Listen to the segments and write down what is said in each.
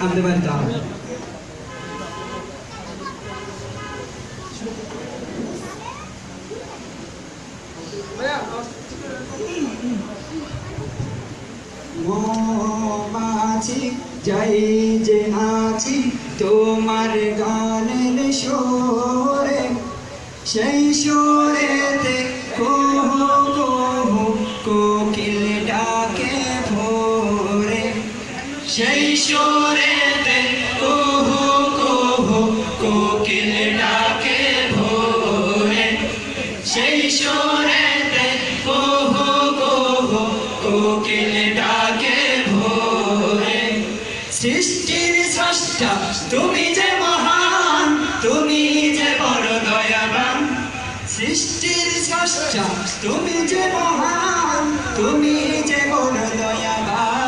আমাদের বাড়িতে হবে মৌমাছি যাই যে আছি তোমার গানের সুরে সেই সুরেতে সেই সুরেতে কহু কহু কোকিল ডাকে ভোরে সেই সুরেতে কহু কহু কোকিল ডাকে ভোরে সৃষ্টির স্রষ্টা তুমি যে মহান, তুমি যে বড় দয়াবান সৃষ্টির স্রষ্টা তুমি যে মহান, তুমি যে বড় দয়াবান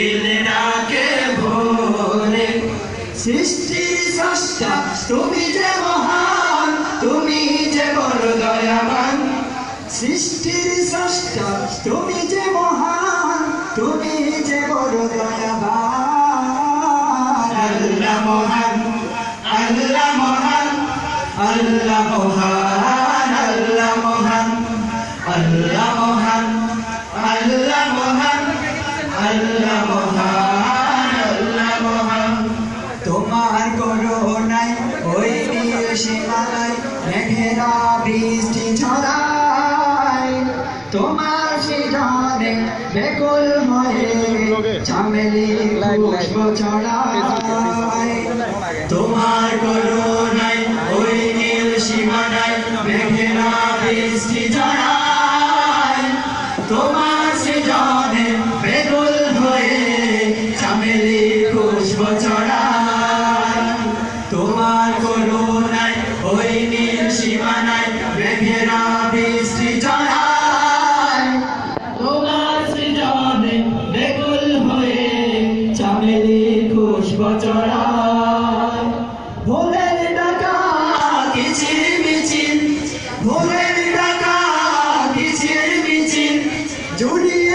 কোকিল ডাকে ভোরে। সৃষ্টির স্রষ্টা, তুমি যে মহান, তুমি যে বড় দয়াবান। সৃষ্টির স্রষ্টা, তুমি যে মহান, তুমি যে বড় দয়াবান। আল্লাহ মহান আল্লাহ মহান আল্লাহ মহান। তোমার সৃজনে বেকুল হয়ে চামেলি পুষ্প ছড়ায় তোমার করুণায় ওই নীল সীমানায় মেঘেরা বৃষ্টি ছড়ায় তোমার সৃজনে বেকুল হয়ে চামেলি পুষ্প ছড়ায় তোমার করুণায় ওই নীল সীমানায় মেঘেরা চামেলি পুষ্প চড়ায় ভোলের ডাকা কিচির মিচির ভোলের ডাকা কিচির মিচির। জুড়িয়ে